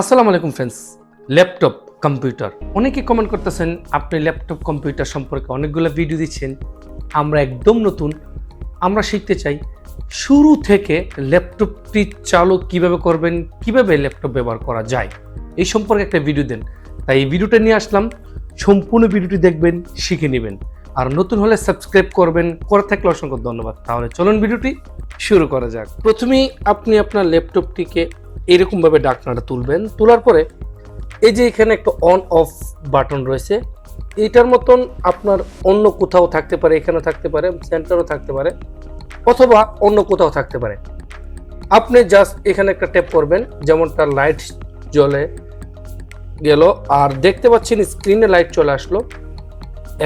আসসালামু আলাইকুম friends laptop computer অনেকে কমেন্ট করতেছেন, আপনি ল্যাপটপ কম্পিউটার সম্পর্কে অনেকগুলো ভিডিও দিচ্ছেন। আমরা একদম নতুন। আমরা শিখতে চাই, শুরু থেকে ল্যাপটপটি চালু কীভাবে করবেন, কীভাবে ল্যাপটপ ব্যবহার করা যায়? এই সম্পর্কে একটা ভিডিও দেন। তাই এই ভিডিওটা নিয়ে আসলাম। সম্পূর্ণ ভিডিওটি দেখবেন, শিখে নেবেন। আর নতুন হলে সাবস্ক্রাইব করবেন। করে থাকলে অসংখ্য ধন্যবাদ। তাহলে চলুন ভিডিওটি শুরু করা যাক। প্রথমেই আপনি আপনার ল্যাপটপটিকে এরকমভাবে ডাকনাটা তুলবেন। তোলার পরে এই যে এখানে একটা অন অফ বাটন রয়েছে, এইটার মতন আপনার অন্য কোথাও থাকতে পারে এখানে থাকতে পারে, সেন্টারও থাকতে পারে, অথবা অন্য কোথাও থাকতে পারে। আপনি জাস্ট এখানে একটা ট্যাপ করবেন যেমন তার লাইট জ্বলে গেল, আর দেখতে পাচ্ছেন স্ক্রিনে লাইট চলে আসলো।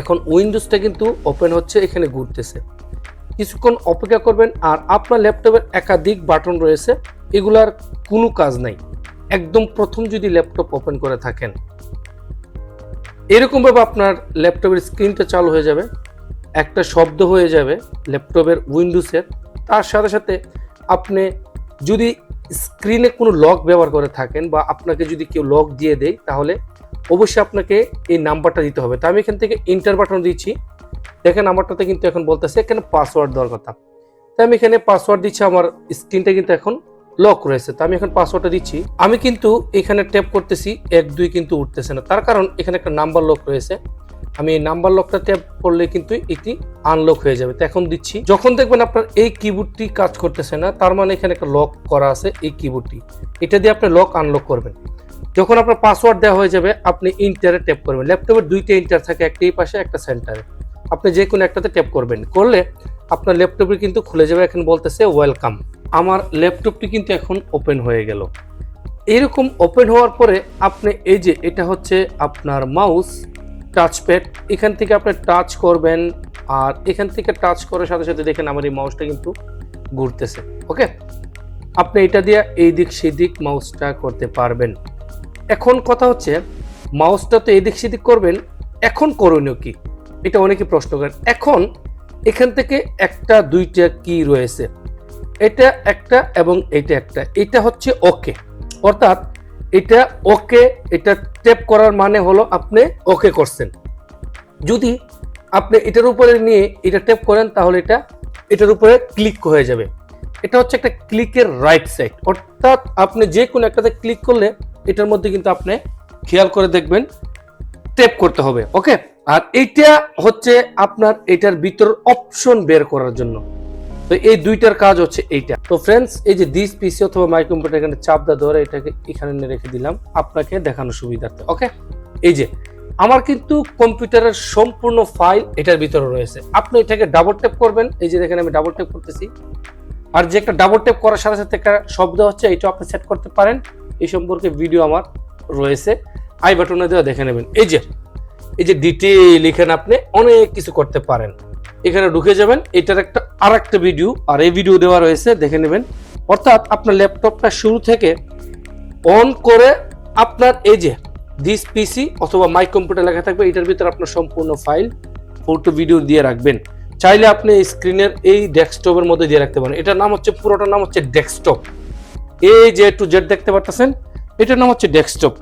এখন উইন্ডোজটা কিন্তু ওপেন হচ্ছে, এখানে ঘুরতেছে। কিছুক্ষণ অপেক্ষা করবেন আর আপনার ল্যাপটপের একাধিক বাটন রয়েছে, এগুলার কোনো কাজ নাই। একদম প্রথম যদি ল্যাপটপ ওপেন করে থাকেন। এরকমভাবে আপনার ল্যাপটপের স্ক্রিনটা চালু হয়ে যাবে, একটা শব্দ হয়ে যাবে ল্যাপটপের উইন্ডোজের তার সাথে সাথে আপনি যদি স্ক্রিনে কোনো লক ব্যবহার করে থাকেন বা আপনাকে যদি কেউ লক দিয়ে দেয়, তাহলে অবশ্যই আপনাকে এই নাম্বারটা দিতে হবে। তো আমি এখান থেকে ইন্টার বাটন দিচ্ছি। দেখেন আমারটাতে কিন্তু এখন বলতেছে এখানে পাসওয়ার্ড দেওয়ার কথা। তাই আমি এখানে পাসওয়ার্ড দিচ্ছি, আমার স্ক্রিনটা কিন্তু এখন লক রয়েছে। তো আমি এখন পাসওয়ার্ডটা দিচ্ছি। আমি কিন্তু এখানে ট্যাপ করতেছি, এক, দুই কিন্তু উঠতেছে না। তার কারণ এখানে একটা নাম্বার লক রয়েছে। আমি এই নাম্বার লকটা ট্যাপ করলে কিন্তু এটি আনলক হয়ে যাবে। তো এখন দিচ্ছি। যখন দেখবেন আপনার এই কিবোর্ডটি কাজ করতেছে না, তার মানে এখানে একটা লক করা আছে এই কিবোর্ডটি এটা দিয়ে আপনি লক আনলক করবেন। যখন আপনার পাসওয়ার্ড দেওয়া হয়ে যাবে, আপনি ইন্টারে ট্যাপ করবেন। ল্যাপটপের দুইটা ইন্টার থাকে একটা এই পাশে, একটা সেন্টারে আপনি যে কোনো একটাতে ট্যাপ করবেন। করলে আপনার ল্যাপটপটি কিন্তু খুলে যাবে, এখন বলতেছে ওয়েলকাম আমার ল্যাপটপটি কিন্তু এখন ওপেন হয়ে গেল। এরকম ওপেন হওয়ার পরে আপনি এই যে, এটা হচ্ছে আপনার মাউস টাচপ্যাড এখান থেকে আপনি টাচ করবেন আর এখান থেকে টাচ করার সাথে সাথে দেখেন আমার এই মাউসটা কিন্তু ঘুরতেছে। ওকে আপনি এটা দিয়ে এই দিক সেই দিক মাউসটা করতে পারবেন। এখন কথা হচ্ছে মাউসটা তো এদিক সেদিক করবেন, এখন করণীয় কি? এটা অনেকে প্রশ্ন করেন। এখন এখান থেকে একটা, দুইটা কি রয়েছে? এটা একটা এবং এটা একটা। এটা হচ্ছে ওকে অর্থাৎ এটা ওকে এটা টেপ করার মানে হলো আপনি ওকে করছেন। যদি আপনি এটার উপরে নিয়ে এটা টেপ করেন, তাহলে এটা, এটার উপরে ক্লিক হয়ে যাবে। এটা হচ্ছে একটা ক্লিকের রাইট সাইড অর্থাৎ আপনি যে কোনো একটাতে ক্লিক করলে এটার মধ্যে কিন্তু আপনি খেয়াল করে দেখবেন টেপ করতে হবে ওকে আর এইটা হচ্ছে আপনার এটার ভিতর অপশন বের করার জন্য। তো এই দুইটার কাজ হচ্ছে এইটা। তো ফ্রেন্ডস এই যে দিস পিসি অথবা মাই কম্পিউটার এখানে চাপ দা ধরে এটাকে এখানে রেখে দিলাম, আপনাকে দেখানো সুবিধার্থে ওকে এই যে, আমার কিন্তু কম্পিউটারের সম্পূর্ণ ফাইল এটার ভিতরে রয়েছে। আপনি এটাকে ডাবল ট্যাপ করবেন, এই যে দেখেন আমি ডাবল ট্যাপ করতেছি। আর যে একটা ডাবল টেপ করার সাথে সাথে একটা শব্দ হচ্ছে এটা আপনি সেট করতে পারেন। এই সম্পর্কে ভিডিও আমার রয়েছে। আই বাটনে দেওয়া দেখে নেবেন। এই যে এই যে ডিটেল এখানে আপনি অনেক কিছু করতে পারেন। এখানে ঢুকে যাবেন, এটার একটা আর একটা ভিডিও আর এই ভিডিও দেওয়া রয়েছে, দেখে নেবেন। অর্থাৎ আপনার ল্যাপটপটা শুরু থেকে অন করে আপনার এই যে দিস পিসি অথবা মাই কম্পিউটার লেখা থাকবে, এটার ভিতরে আপনার সম্পূর্ণ ফাইল ফটো ভিডিও দিয়ে রাখবেন। চাইলে আপনি স্ক্রিনের এই ডেস্কটপের মধ্যে দিয়ে রাখতে পারেন। এটার নাম হচ্ছে, পুরোটার নাম হচ্ছে ডেস্কটপ। এই যে টু, জেড দেখতে পারতেছেন? এটার নাম হচ্ছে ডেস্কটপ।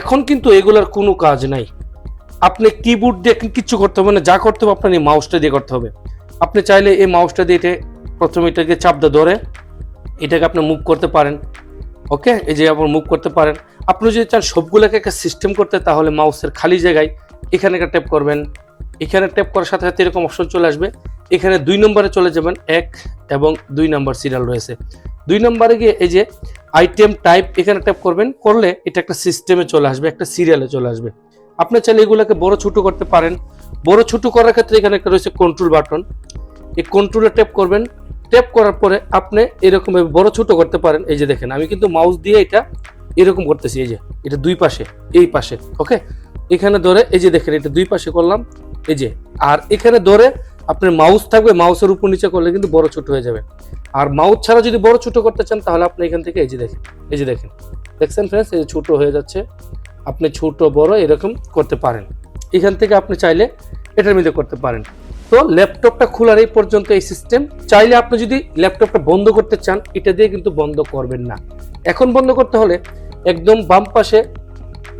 এখন কিন্তু এগুলোর কোনো কাজ নাই। আপনি কিবোর্ড দিয়ে কিচ্ছু করতে হবে না, যা করতে হবে আপনার এই মাউসটা দিয়ে করতে হবে। আপনি চাইলে এই মাউসটা দিয়ে এটা প্রথমে এটাকে চাপ দিয়ে ধরে, এটাকে আপনি মুভ করতে পারেন। ওকে? এই যে আপনি মুভ করতে পারেন। আপনি যদি চান সবগুলোকে একটা সিস্টেম করতে, তাহলে মাউসের খালি জায়গায় এখানে একটা ট্যাপ করবেন। এখানে ট্যাপ করার সাথে সাথে এরকম অপশন চলে আসবে। এখানে দুই নম্বরে চলে যাবেন এক এবং দুই নম্বর সিরিয়াল রয়েছে। দুই নম্বরে গিয়ে এই যে আইটেম টাইপ এখানে ট্যাপ করবেন, করলে এটা একটা সিস্টেমে চলে আসবে, একটা সিরিয়ালে চলে আসবে। আপনি চাইলে এগুলোকে বড় ছোট করতে পারেন। বড় ছোট করার ক্ষেত্রে এখানে একটা রয়েছে কন্ট্রোল বাটন এই কন্ট্রোলে ট্যাপ করবেন। ট্যাপ করার পরে আপনি এরকম বড় ছোট করতে পারেন। এই যে দেখেন, আমি কিন্তু মাউস দিয়ে এটা এরকম করতেছি। এই যে, এটা দুই পাশে, এই পাশে ওকে এখানে ধরে এই যে দেখেন, এটা দুই পাশে করলাম। এই যে, আর এখানে ধরে আপনার মাউস থাকবে মাউসের উপর নিচে করলে কিন্তু বড় ছোট হয়ে যাবে। আর মাউস ছাড়া যদি বড় ছোট করতে চান, তাহলে আপনি এখান থেকে এই যে দেখেন, এই যে দেখেন। দেখছেন ফ্রেন্ডস এই ছোট হয়ে যাচ্ছে। আপনি ছোট, বড় এরকম করতে পারেন। এখান থেকে আপনি চাইলে এটার মধ্যে করতে পারেন। তো ল্যাপটপটা খোলার এই পর্যন্ত এই সিস্টেম চাইলে আপনি যদি ল্যাপটপটা বন্ধ করতে চান, এটা দিয়ে কিন্তু বন্ধ করবেন না। এখন বন্ধ করতে হলে একদম বাম পাশে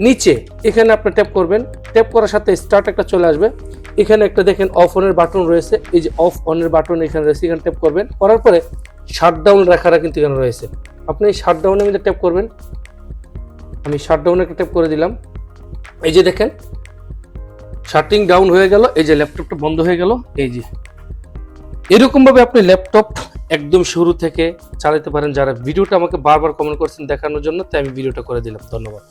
নিচে এখানে আপনি ট্যাপ করবেন। ট্যাপ করার সাথে স্টার্ট একটা চলে আসবে। এখানে একটা দেখেন অফ অনের বাটন রয়েছে। এই যে অফ অনের বাটন এখানে রয়েছে, এখানে ট্যাপ করবেন। করার পরে শাটডাউন রেখাটা কিন্তু এখানে রয়েছে। আপনি এই শাটডাউনের মধ্যে ট্যাপ করবেন। আমি শাটডাউনে একটা ট্যাপ করে দিলাম। এই যে দেখেন শাটিং ডাউন হয়ে গেল। এই যে ল্যাপটপটা বন্ধ হয়ে গেল। এই যে। এরকমভাবে আপনি ল্যাপটপ একদম শুরু থেকে চালাতে পারেন। যারা ভিডিওটা আমাকে বারবার কমেন্ট করছেন দেখানোর জন্য, তাই আমি ভিডিওটা করে দিলাম। ধন্যবাদ।